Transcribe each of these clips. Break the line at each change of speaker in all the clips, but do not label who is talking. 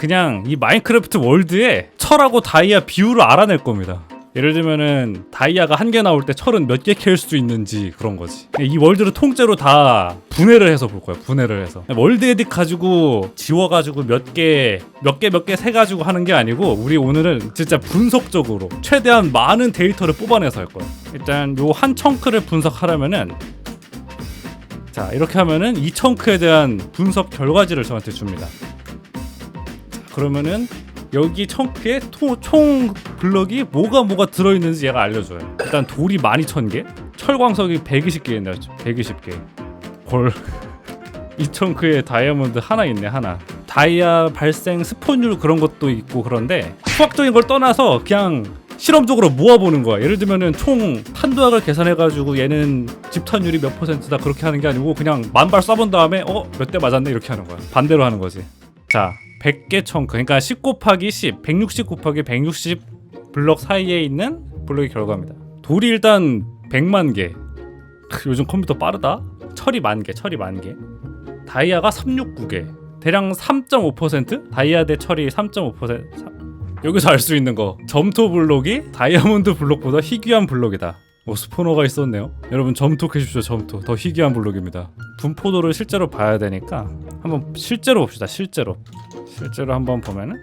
그냥 이 마인크래프트 월드에 철하고 다이아 비율을 알아낼 겁니다. 예를 들면은 다이아가 한 개 나올 때 철은 몇 개 캘 수 있는지 그런 거지. 이 월드를 통째로 다 분해를 해서 볼 거야. 분해를 해서. 월드 에딕 가지고 지워가지고 몇 개, 몇 개, 몇 개 세 가지고 하는 게 아니고 우리 오늘은 진짜 분석적으로 최대한 많은 데이터를 뽑아내서 할 거야. 일단 요 한 청크를 분석하려면은 자 이렇게 하면은 이 청크에 대한 분석 결과지를 저한테 줍니다. 자, 그러면은 여기 청크에 토, 총 블럭이 뭐가 뭐가 들어있는지 얘가 알려줘요. 일단 돌이 12,000개, 철광석이 120개인데 120개. 헐. 이 청크에 다이아몬드 하나 있네 하나. 다이아 발생 스폰율 그런 것도 있고 그런데 수학적인 걸 떠나서 그냥 실험적으로 모아보는 거야. 예를 들면은 총 탄도학을 계산해가지고 얘는 집탄율이 몇 퍼센트다 그렇게 하는 게 아니고 그냥 만발 쏴본 다음에 어 몇 대 맞았네 이렇게 하는 거야. 반대로 하는 거지. 자, 100개 청크. 그러니까 10 곱하기 10, 160 곱하기 160 블럭 사이에 있는 블럭의 결과입니다. 돌이 일단 100만 개. 크, 요즘 컴퓨터 빠르다. 철이 만 개, 철이 만 개. 다이아가 369개. 대량 3.5%? 다이아 대 철이 3.5%. 사- 여기서 알 수 있는 거. 점토 블록이 다이아몬드 블록보다 희귀한 블록이다. 오 스포너가 있었네요. 여러분 점토해주십시오 점토. 더 희귀한 블록입니다. 분포도를 실제로 봐야 되니까 한번 실제로 봅시다. 실제로. 실제로 한번 보면은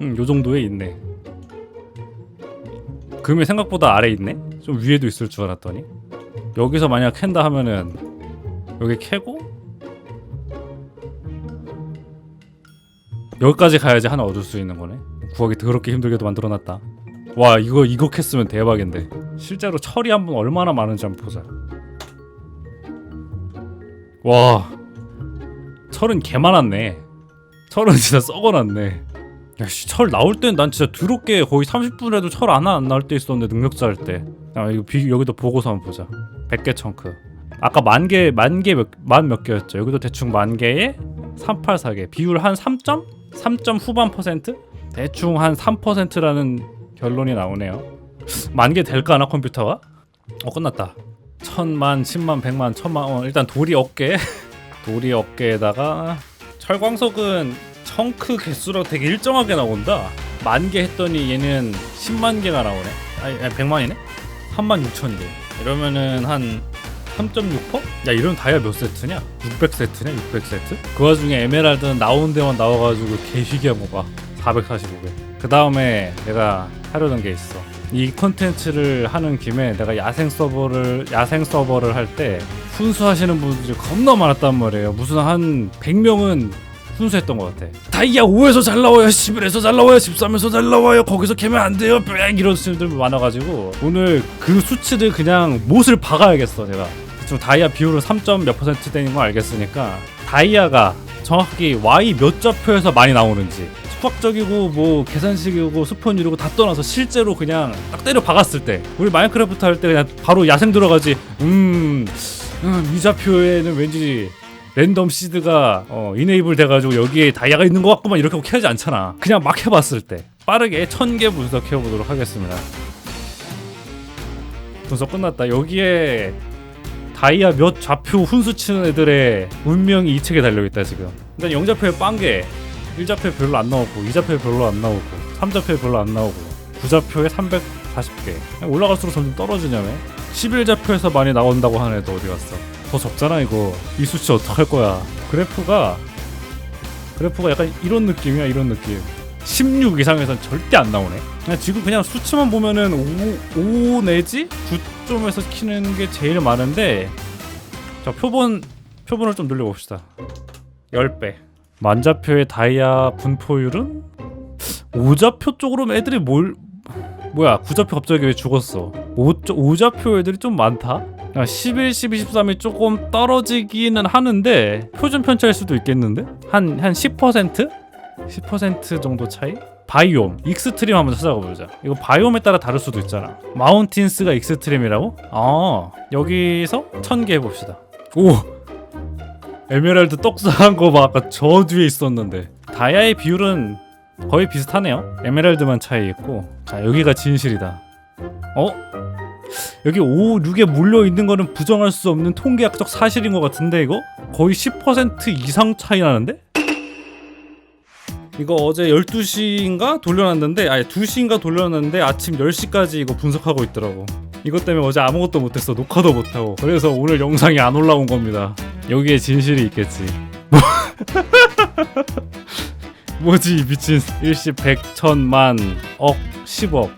음, 요 정도에 있네. 금이 생각보다 아래 있네. 좀 위에도 있을 줄 알았더니 여기서 만약 캔다 하면은 여기 캐고 여기까지 가야지 하나 얻을 수 있는 거네. 구하기 더럽게 힘들게도 만들어놨다. 와 이거 이거 캤으면 대박인데. 실제로 철이 한번 얼마나 많은지 한번 보자. 와 철은 개 많았네. 철은 진짜 썩어놨네. 야씨 철 나올 땐 난 진짜 더럽게 거의 30분 해도 철 하나 안 나올 때 있었는데 능력자 할 때. 아 이거 비, 여기도 보고서 한번 보자. 100개 청크. 아까 만 개, 만 개, 만몇 개였죠. 여기도 대충 만 개에 384개. 비율 한 3. 3점 후반 퍼센트? 대충 한 3%라는 결론이 나오네요. 만 개 될까나 컴퓨터가? 어 끝났다. 천만, 십만, 백만, 천만. 어, 일단 돌이 어깨. 돌이 어깨에다가 철광석은 청크 개수로 되게 일정하게 나온다. 만 개 했더니 얘는 10만 개가 나오네. 아니, 아니 100만이네. 3만 6천 개. 이러면은 한 3.6%? 야 이런 다이아 몇 세트냐? 600세트냐? 600세트? 그 와중에 에메랄드는 나온 데만 나와가지고 개휘기한 거 봐. 445개. 그 다음에 내가 하려는 게 있어. 이 컨텐츠를 하는 김에 내가 야생 서버를 야생 서버를 할 때 훈수하시는 분들이 겁나 많았단 말이에요. 무슨 한 100명은 훈수했던 것 같아. 다이아 5에서 잘 나와요, 11에서 잘 나와요, 13에서 잘 나와요, 거기서 캐면 안 돼요, 뺑 이런 분들 많아가지고 오늘 그 수치들 그냥 못을 박아야겠어 내가. 지금 다이아 비율은 3. 몇 퍼센트 되는 거 알겠으니까 다이아가 정확히 Y 몇 좌표에서 많이 나오는지 수학적이고 뭐 계산식이고 스폰율이고 다 떠나서 실제로 그냥 딱 때려 박았을 때 우리 마인크래프트 할 때 그냥 바로 야생 들어가지 음, 음, 이 좌표에는 왠지 랜덤 시드가 어, 이네이블 돼가지고 여기에 다이아가 있는 것 같구만 이렇게 하고 캐지 않잖아 그냥 막 해봤을 때 빠르게 천 개 분석해 보도록 하겠습니다 분석 끝났다 여기에 다이아 몇 좌표 훈수 치는 애들의 운명이 이 책에 달려있다 지금. 일단 영좌표에 빵개 1좌표에 별로 안 나오고 2좌표에 별로 안 나오고 3좌표에 별로 안 나오고 9좌표에 340개. 올라갈수록 점점 떨어지냐며. 11좌표에서 많이 나온다고 하는 애도 어디 갔어? 더 적잖아 이거. 이 수치 어떡할 거야? 그래프가 그래프가 약간 이런 느낌이야 이런 느낌 16 이상에선 절대 안 나오네. 그냥 지금 그냥 수치만 보면은 5, 5 내지 9점에서 키는 게 제일 많은데 자 표본 표본을 좀 늘려봅시다. 10배. 만자표의 다이아 분포율은 5좌표 쪽으로 애들이 뭘 뭐야 9좌표 갑자기 왜 죽었어? 5, 5좌표 애들이 좀 많다? 아, 11, 12, 13이 조금 떨어지기는 하는데 표준 편차일 수도 있겠는데? 한 한 10%? 10% 정도 차이? 바이옴 익스트림 한번 찾아가 보자. 이거 바이옴에 따라 다를 수도 있잖아. 마운틴스가 익스트림이라고? 아 여기서 1000개 해봅시다. 오 에메랄드 떡상한 거 봐. 아까 저 뒤에 있었는데. 다이아의 비율은 거의 비슷하네요. 에메랄드만 차이 있고. 자 여기가 진실이다. 어? 여기 5, 6에 물려 있는 거는 부정할 수 없는 통계학적 사실인 것 같은데 이거? 거의 10% 이상 차이 나는데? 이거 어제 12시인가 돌려놨는데 아니 2시인가 돌려놨는데 아침 10시까지 이거 분석하고 있더라고. 이것 때문에 어제 아무것도 못했어. 녹화도 못하고. 그래서 오늘 영상이 안 올라온 겁니다. 여기에 진실이 있겠지. 뭐지 이 미친 일시 100, 1000만, 억, 10억.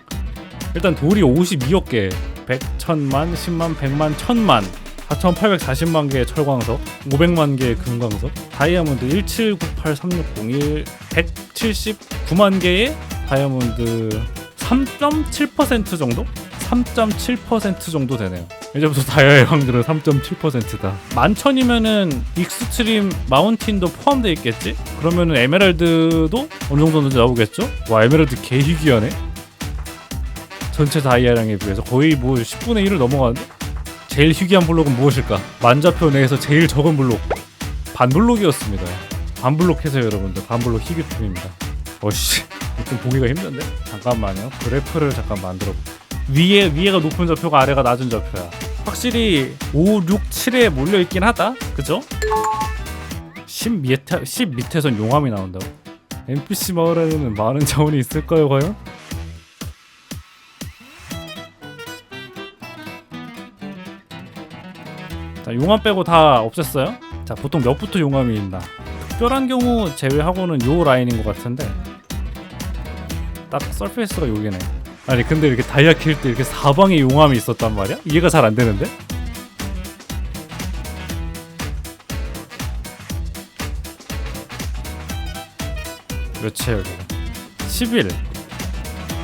일단 돌이 52억 개. 100, 1000만, 10만, 100만, 1000만 4840만 개의 철광석 500만 개의 금광석 다이아몬드 1798360 179만 개의 다이아몬드 3.7% 정도? 3.7% 정도 되네요. 이제부터 다이아의 확률은 3.7%다. 만천이면은 익스트림 마운틴도 포함되어 있겠지? 그러면은 에메랄드도 어느 정도는 나오겠죠? 와 에메랄드 개 희귀하네. 전체 다이아량에 비해서 거의 뭐 10분의 1을 넘어가는데? 제일 희귀한 블록은 무엇일까? 만자표 내에서 제일 적은 블록 반블록이었습니다. 반블록 해서요 여러분들 반블록 희귀품입니다. 어씨 좀 보기가 힘든데? 잠깐만요 그래프를 잠깐 만들어. 위에 위에가 높은 좌표가 아래가 낮은 좌표야. 확실히 5, 6, 7에 몰려 있긴 하다. 그죠? 10 밑에 10 밑에선 용암이 나온다고. NPC 마을에는 많은 자원이 있을까요, 과연? 자, 용암 빼고 다 없앴어요. 자, 보통 몇 부터 용암이 있나? 특별한 경우 제외하고는 요 라인인 것 같은데 딱 서페이스가 여기네. 아니 근데 이렇게 다이아 킬 때 이렇게 사방에 용암이 있었단 말이야? 이해가 잘 안 되는데? 몇채 여기 11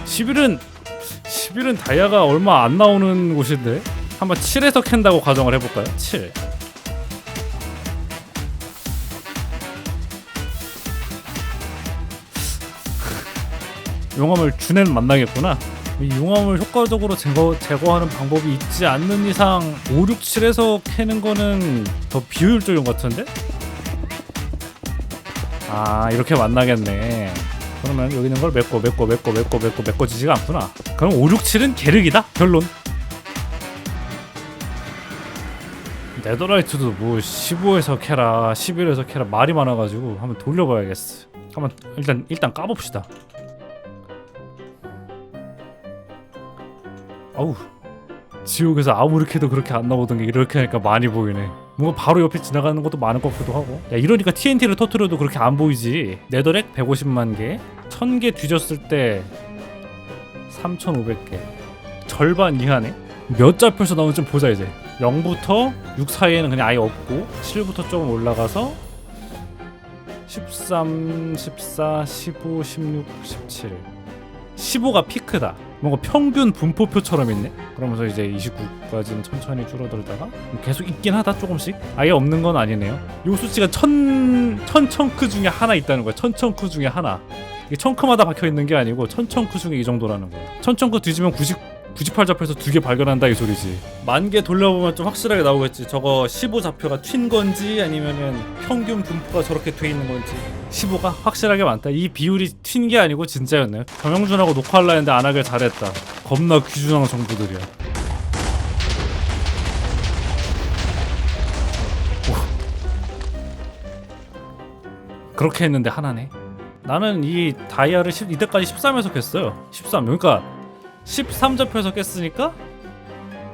11은 11은 다이아가 얼마 안 나오는 곳인데 한번 7에서 캔다고 가정을 해볼까요? 7 용암을 준애는 만나겠구나. 이 용암을 효과적으로 제거, 제거하는 방법이 있지 않는 이상 5, 6, 7에서 캐는 거는 더 비효율적인 것 같은데? 아 이렇게 만나겠네. 그러면 여기 있는 걸 메꿔 메꿔 메꿔 메꿔 메꿔 메꿔지지가 않구나. 그럼 5, 6, 7은 계륵이다. 결론. 네더라이트도 뭐 15에서 캐라 11에서 캐라 말이 많아가지고 한번 돌려봐야겠어. 한번 일단 일단 까봅시다. 아우 지옥에서 아무리 캐도 그렇게 안 나오던 게 이렇게 하니까 많이 보이네. 뭔가 바로 옆에 지나가는 것도 많은 것 같기도 하고. 야 이러니까 TNT를 터트려도 그렇게 안 보이지. 네더렉 150만 개. 1000개 뒤졌을 때 3500개. 절반 이하네? 몇 좌표에서 나오는지 좀 보자 이제 0부터 6 사이에는 그냥 아예 없고 7부터 조금 올라가서 13, 14, 15, 16, 17 15가 피크다. 뭔가 평균 분포표처럼 있네. 그러면서 이제 29까지는 천천히 줄어들다가 계속 있긴 하다 조금씩. 아예 없는 건 아니네요. 요 수치가 천, 천 청크 중에 하나 있다는 거야. 천 청크 중에 하나. 이게 청크마다 박혀 있는 게 아니고 천 청크 중에 이 정도라는 거야. 천 청크 뒤지면 90 98 좌표에서 두 개 발견한다 이 소리지. 만 개 돌려보면 좀 확실하게 나오겠지. 저거 15 좌표가 튄 건지 아니면은 평균 분포가 저렇게 돼 있는 건지. 15가 확실하게 많다. 이 비율이 튄 게 아니고 진짜였네. 정영준하고 녹화하려 했는데 안 하길 잘했다. 겁나 귀중한 정보들이야. 오. 그렇게 했는데 하나네. 나는 이 다이아를 10, 이때까지 13에서 깼어요. 13. 그러니까 13좌표에서 깼으니까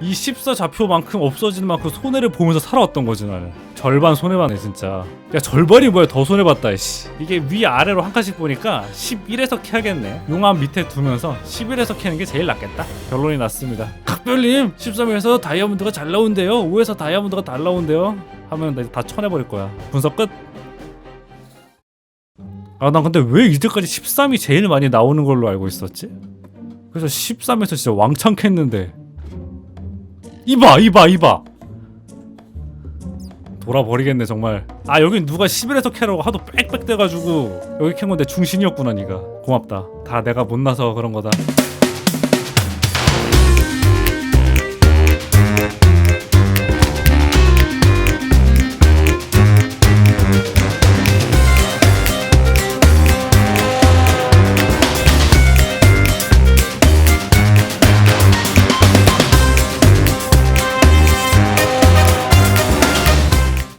이 14좌표만큼 없어지는 만큼 손해를 보면서 살아왔던 거지 나는. 절반 손해봤네 진짜. 야 절반이 뭐야? 더 손해봤다 씨. 이게 위아래로 한 칸씩 보니까 11에서 캐야겠네. 용암 밑에 두면서 11에서 캐는 게 제일 낫겠다. 결론이 났습니다. 각별님 13에서 다이아몬드가 잘 나온대요. 5에서 다이아몬드가 잘 나온대요. 하면 나 다 쳐내버릴 거야. 분석 끝. 아, 난 근데 왜 이때까지 13이 제일 많이 나오는 걸로 알고 있었지? 그래서 13에서 진짜 왕창 캤는데. 이봐 이봐 이봐. 돌아버리겠네 정말. 아 여긴 누가 11에서 캐라고 하도 빽빽 대가지고 여기 캔 건데 중신이었구나 니가. 고맙다. 다 내가 못나서 그런 거다